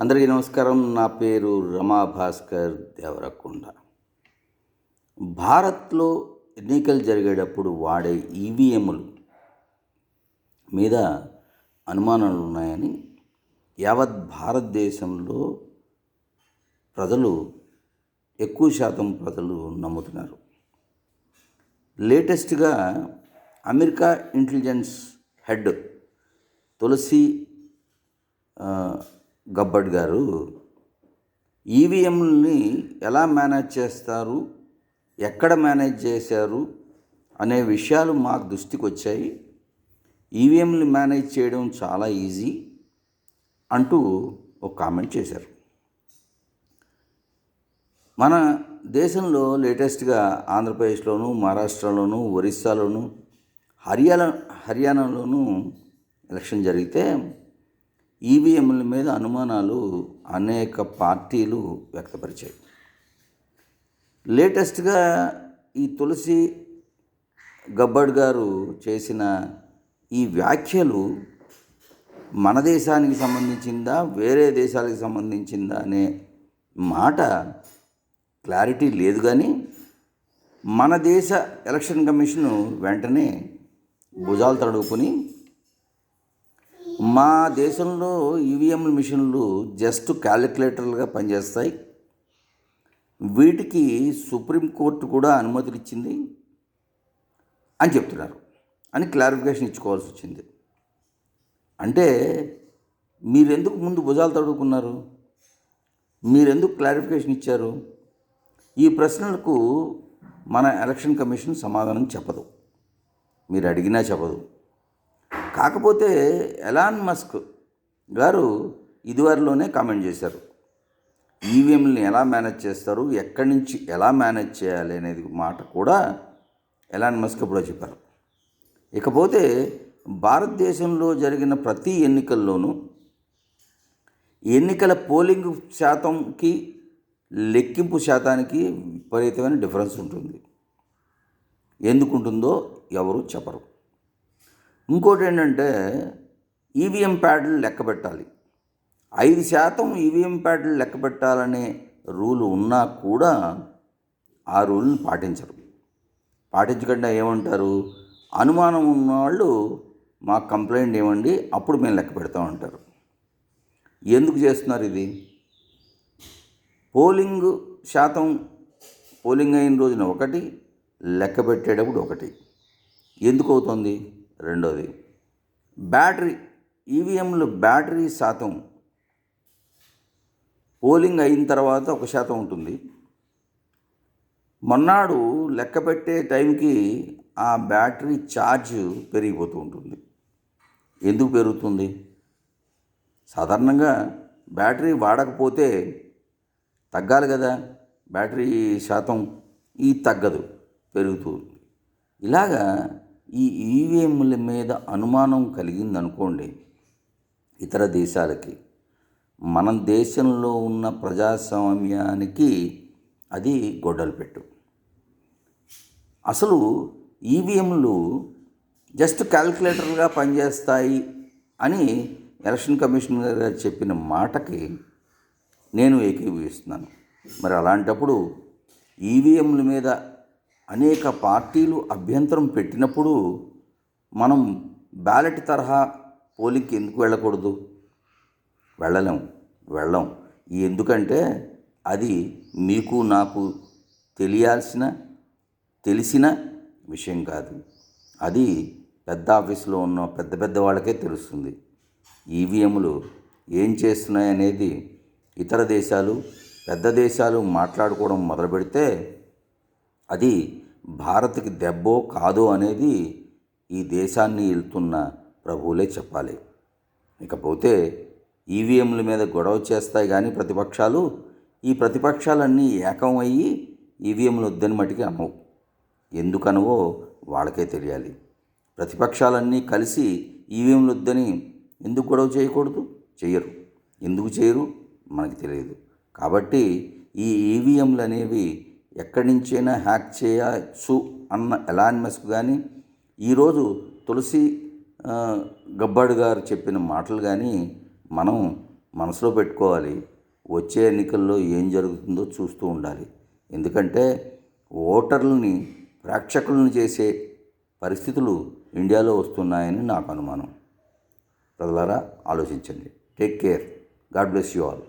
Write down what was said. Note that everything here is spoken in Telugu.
అందరికీ నమస్కారం. నా పేరు రమా భాస్కర్ దేవరకొండ. భారత్లో ఎన్నికలు జరిగేటప్పుడు వాడే ఈవీఎంలు మీద అనుమానాలు ఉన్నాయని యావత్ భారతదేశంలో ప్రజలు ఎక్కువ శాతం ప్రజలు నమ్ముతున్నారు. లేటెస్ట్గా America intelligence head Tulsi Gabbard గారు ఈవీఎంని ఎలా మేనేజ్ చేస్తారు ఎక్కడ మేనేజ్ చేశారు అనే విషయాలు మాకు దృష్టికి వచ్చాయి ఈవీఎంని మేనేజ్ చేయడం చాలా ఈజీ అంటూ ఒక కామెంట్ చేశారు. మన దేశంలో లేటెస్ట్గా ఆంధ్రప్రదేశ్లోను మహారాష్ట్రలోను ఒరిస్సాలోను హర్యానా హర్యానాలోనూ ఎలక్షన్ జరిగితే ఈవీఎంల మీద అనుమానాలు అనేక పార్టీలు వ్యక్తపరిచాయి. లేటెస్ట్గా ఈ తులసి గబ్బడ్ గారు చేసిన ఈ వ్యాఖ్యలు మన దేశానికి సంబంధించిందా వేరే దేశాలకు సంబంధించిందా అనే మాట క్లారిటీ లేదు కానీ మన దేశ ఎలక్షన్ కమిషను వెంటనే భుజాలు తడుపుకొని మా దేశంలో ఈవీఎం మిషన్లు జస్ట్ క్యాలిక్యులేటర్లుగా పనిచేస్తాయి. వీటికి సుప్రీంకోర్టు కూడా అనుమతులు ఇచ్చింది అని చెప్తున్నారు. అని క్లారిఫికేషన్ ఇచ్చుకోవాల్సి వచ్చింది. అంటే మీరెందుకు ముందు భుజాలు తడుకున్నారు మీరెందుకు క్లారిఫికేషన్ ఇచ్చారు? ఈ ప్రశ్నలకు మన ఎలక్షన్ కమిషన్ సమాధానం చెప్పదు. మీరు అడిగినా చెప్పదు. కాకపోతే ఎలాన్ మస్క్ గారు ఇదివరలోనే కామెంట్ చేశారు. ఈవీఎంలను ఎలా మేనేజ్ చేస్తారు ఎక్కడి నుంచి ఎలా మేనేజ్ చేయాలి అనేది మాట కూడా ఎలాన్ మస్క్ ఇప్పుడు చెప్పారు. ఇకపోతే భారతదేశంలో జరిగిన ప్రతి ఎన్నికల్లోనూ ఎన్నికల పోలింగ్ శాతంకి లెక్కింపు శాతానికి విపరీతమైన డిఫరెన్స్ ఉంటుంది. ఎందుకు ఉంటుందో ఎవరు చెప్పరు. ఇంకోటి ఏంటంటే ఈవీఎం ప్యాడ్లు లెక్క పెట్టాలి. ఐదు శాతం ఈవీఎం ప్యాడ్లు లెక్క పెట్టాలనే రూలు ఉన్నా కూడా ఆ రూల్ని పాటించరు. పాటించకుండా ఏమంటారు? అనుమానం ఉన్నవాళ్ళు మా కంప్లైంట్ ఇవ్వండి అప్పుడు మేము లెక్క పెడతామంటారు ఎందుకు చేస్తున్నారు ఇది? పోలింగ్ శాతం పోలింగ్ అయిన రోజున ఒకటి లెక్క పెట్టేటప్పుడు ఒకటి. ఎందుకు అవుతుంది? రెండోది బ్యాటరీ ఈవీఎంలు బ్యాటరీ శాతం పోలింగ్ అయిన తర్వాత ఒక శాతం ఉంటుంది. మొన్నాడు లెక్క పెట్టే టైంకి ఆ బ్యాటరీ ఛార్జ్ పెరిగిపోతూ ఉంటుంది. ఎందుకు పెరుగుతుంది? సాధారణంగా బ్యాటరీ వాడకపోతే తగ్గాలి కదా బ్యాటరీ శాతం ఈ తగ్గదు పెరుగుతుంది. ఇలాగా ఈ ఈవీఎంల మీద అనుమానం కలిగిందనుకోండి ఇతర దేశాలకి మన దేశంలో ఉన్న ప్రజాస్వామ్యానికి అది గొడ్డలు పెట్టు. అసలు ఈవీఎంలు జస్ట్ క్యాల్కులేటర్గా పనిచేస్తాయి అని ఎలక్షన్ కమిషనర్ గారు చెప్పిన మాటకి నేను ఏకీభవిస్తున్నాను. మరి అలాంటప్పుడు ఈవీఎంల మీద అనేక పార్టీలు అభ్యంతరం పెట్టినప్పుడు మనం బ్యాలెట్ తరహా పోలింగ్కి ఎందుకు వెళ్ళకూడదు? వెళ్ళలేం వెళ్ళం. ఎందుకంటే అది మీకు నాకు తెలియాల్సిన తెలిసిన విషయం కాదు. అది పెద్ద ఆఫీసులో ఉన్న పెద్ద పెద్ద వాళ్ళకే తెలుస్తుంది. ఈవీఎంలు ఏం చేస్తున్నాయి అనేది ఇతర దేశాలు పెద్ద దేశాలు మాట్లాడుకోవడం మొదలు పెడితే అది భారత్కి దెబ్బో కాదో అనేది ఈ దేశాన్ని వెళ్తున్న ప్రభువులే చెప్పాలి. ఇకపోతే ఈవీఎంల మీద గొడవ చేస్తాయి కానీ ప్రతిపక్షాలు ఈ ప్రతిపక్షాలన్నీ ఏకం అయ్యి ఈవీఎంలు వద్దని మటుకి అనవు ఎందుకనవో వాళ్ళకే తెలియాలి. ప్రతిపక్షాలన్నీ కలిసి ఈవీఎంలు వద్దని ఎందుకు గొడవ చేయకూడదు? చేయరు ఎందుకు చేయరు మనకి తెలియదు. కాబట్టి ఈ ఈవీఎంలు అనేవి ఎక్కడి నుంచైనా హ్యాక్ చేయచ్చు అన్న ఎలాన్ మస్క్ కానీ ఈరోజు తులసి గబ్బాడు గారు చెప్పిన మాటలు కానీ మనం మనసులో పెట్టుకోవాలి. వచ్చే ఎన్నికల్లో ఏం జరుగుతుందో చూస్తూ ఉండాలి. ఎందుకంటే ఓటర్లని ప్రేక్షకులను చేసే పరిస్థితులు ఇండియాలో వస్తున్నాయని నాకు అనుమానం. ప్రజలారా ఆలోచించండి. Take care. God bless you all.